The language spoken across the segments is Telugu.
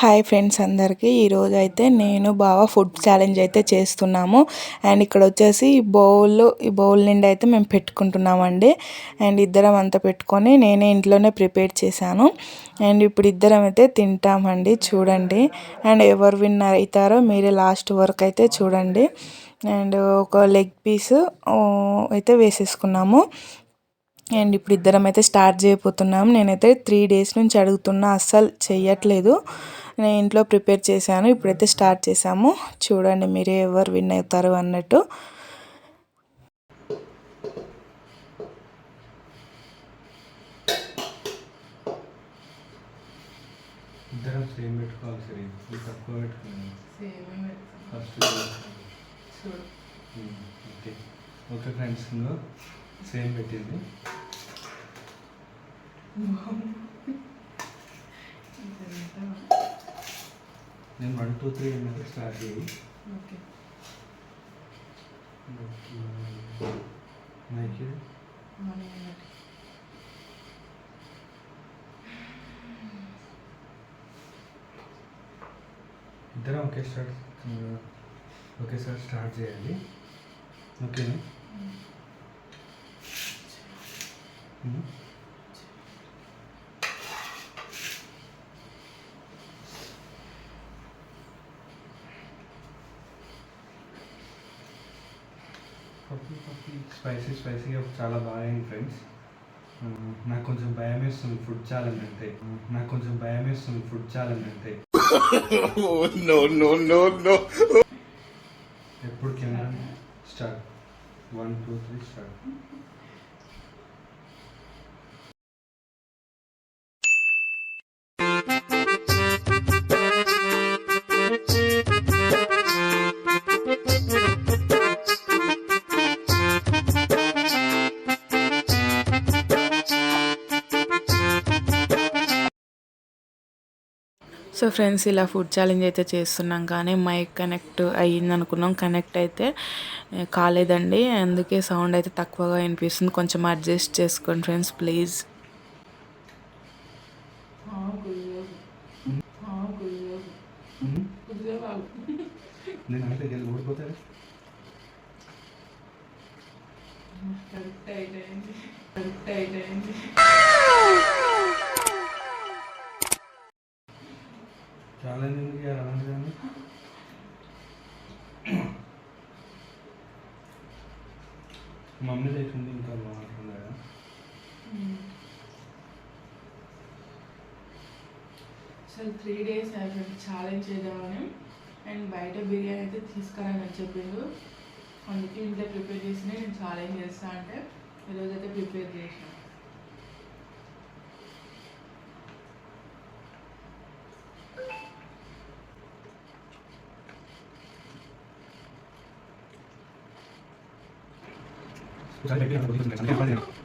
హాయ్ ఫ్రెండ్స్ అందరికీ. ఈరోజు అయితే నేను బాగా ఫుడ్ ఛాలెంజ్ అయితే చేస్తున్నాము. అండ్ ఇక్కడ వచ్చేసి ఈ బౌల్ ఈ బౌల్ నిండా అయితే మేము పెట్టుకుంటున్నామండి. అండ్ ఇద్దరం అంతా పెట్టుకొని నేనే ఇంట్లోనే ప్రిపేర్ చేశాను. అండ్ ఇప్పుడు ఇద్దరం అయితే తింటామండి చూడండి. అండ్ ఎవరు విన్నర్ అవుతారో మీరే లాస్ట్ వరకు అయితే చూడండి. అండ్ ఒక లెగ్ పీస్ అయితే వేసేసుకున్నాము. అండ్ ఇప్పుడు ఇద్దరం అయితే స్టార్ట్ చేయబోతున్నాం. నేనైతే త్రీ డేస్ నుంచి అడుగుతున్నా అస్సలు చెయ్యట్లేదు. నేను ఇంట్లో ప్రిపేర్ చేశాను ఇప్పుడైతే స్టార్ట్ చేసాము చూడండి మీరే ఎవరు విన్ అవుతారు అన్నట్టు. ఇద్దరం సేమ్ పెట్టుకోవాలి సరే ఇది తక్కువ పెట్టుకున్నాను ఫస్ట్ ఓకే. ఓకే ఫ్రెండ్స్ ఇందులో సేమ్ పెట్టింది. నేను వన్ టూ త్రీ అన్నది స్టార్ట్ చేయి. మైకి ఇద్దరం ఒకే స్టార్ట్ ఒకేసారి స్టార్ట్ చేయాలి. ఓకేనా? పప్పు పప్పు స్పైసీ స్పైసీగా చాలా బాగా అయింది ఫ్రెండ్స్ నాకు కొంచెం భయం వేస్తుంది ఫుడ్ ఛాలెంజ్ అంటే నాకు కొంచెం భయం వేస్తుంది ఫుడ్ ఛాలెంజ్ అంటే no, no, no, no. ఎప్పుడు camera start one two three start so friends ఇలా ఫుడ్ ఛాలెంజ్ అయితే చేస్తున్నాం. కానీ మైక్ కనెక్ట్ అయ్యింది అనుకున్నాం కనెక్ట్ అయితే కాలేదండి. అందుకే సౌండ్ అయితే తక్కువగా వినిపిస్తుంది. కొంచెం అడ్జస్ట్ చేసుకోండి ఫ్రెండ్స్ ప్లీజ్ కరెక్ట్ అయితే కరెక్ట్ అయితే చాలా ఎందుకు అలాంటి కానీ మమ్మీ లేకుంది ఇంకా మాట్లాడుతున్నాడా అసలు త్రీ డేస్ అయిపోయింది ఛాలెంజ్ చేద్దామని. అండ్ బయట బిర్యానీ అయితే తీసుకురాని చెప్పిండు. అందుకే ఇంట్లో ప్రిపేర్ చేసి నేను ఛాలెంజ్ చేస్తా అంటే ఈరోజు అయితే ప్రిపేర్ చేసాను. 我想起边，变成我就一个经典，常见观。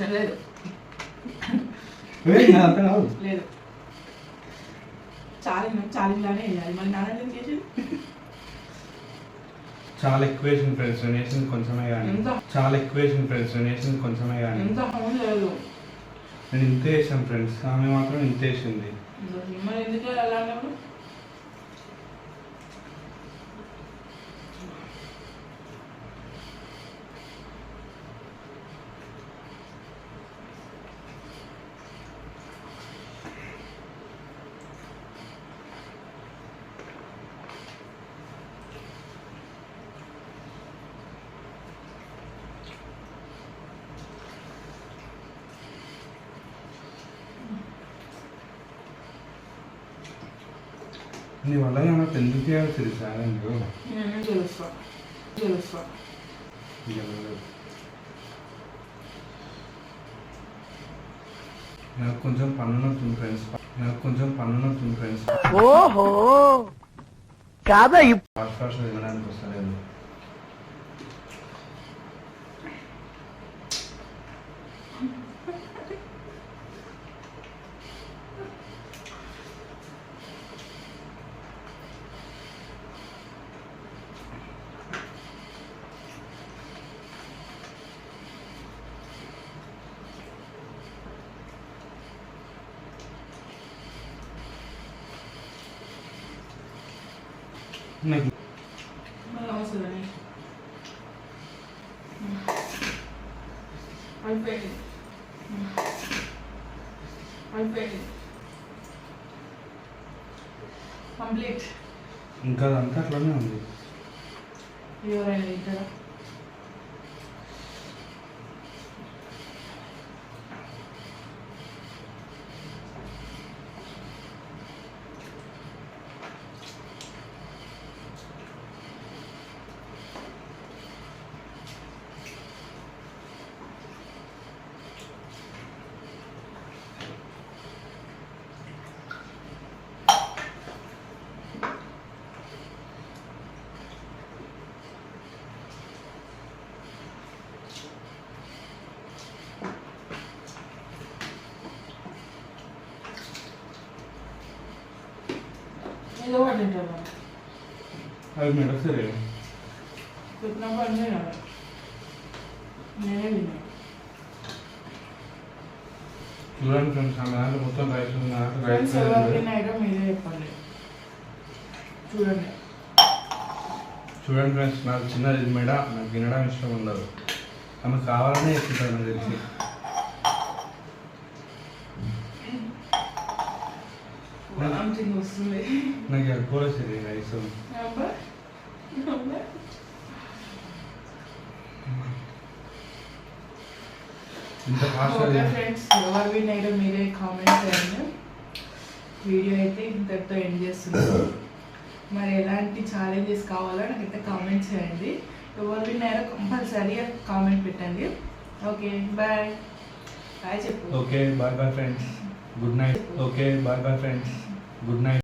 అవసరం లేదు. లేదు ఛాలెంజ్ ఛాలెంజ్ లానే వేయాలి మరి నాన్న ఎందుకు చేసింది? చాలా వేసింది ఫ్రెండ్స్ వేసింది కొంచెమే కానీ? చాలా వేసింది ఫ్రెండ్స్ వేసింది కొంచెమే కానీ. ఎంత హోమ్ లేదు నేను ఇంత వేసాను ఫ్రెండ్స్ ఆమె మాత్రం ఇంత వేసింది మరి ఎందుకు అలా అన్నప్పుడు నీ వల్ల ఏమైనా ఎందుకు చేయాల్సి ఛాలెంజ్ నేను తెలుస్తా నాకు కొంచెం పన్నునొస్తుంది ఫ్రెండ్స్ నాకు కొంచెం పన్నునొస్తుంది ఫ్రెండ్స్ ఓహో! కాదా ఫాస్ట్ ఫాస్ట్ తినడానికి వస్తలేదు. వస్తుందని అయిపోయింది అయిపోయింది కంప్లీట్ ఇంకా అదంతా అట్లనే ఉంది. ఎవరైనా తింటారా అవి చూడండి ఫ్రెండ్స్ దాంట్లో మొత్తం రైస్ రైస్ చూడండి. చూడండి ఫ్రెండ్స్ నాకు చిన్నది మెడ నాకు తినడం ఇష్టం ఉండదు. ఆమె కావాలనే నాకు తెలిసి. సంథింగ్ వస్తుంది నాకు ఎక్కువ రైస్ నెంబర్ నెంబర్ ఇంత ఫ్రెండ్స్ ఎవరు విన్ అయ్యారో మీరే కామెంట్ చేయండి వీడియో అయితే ఇంతటితో ఎండ్ చేస్తున్నాను మరి ఎలాంటి ఛాలెంజెస్ కావాలో నాకైతే కామెంట్ చేయండి. ఎవరు విన్ అయ్యారో కంపల్సరీ కామెంట్ పెట్టండి. ఓకే బాయ్ బాయ్ చెప్పు. Okay bye bye friends good night okay bye bye friends good night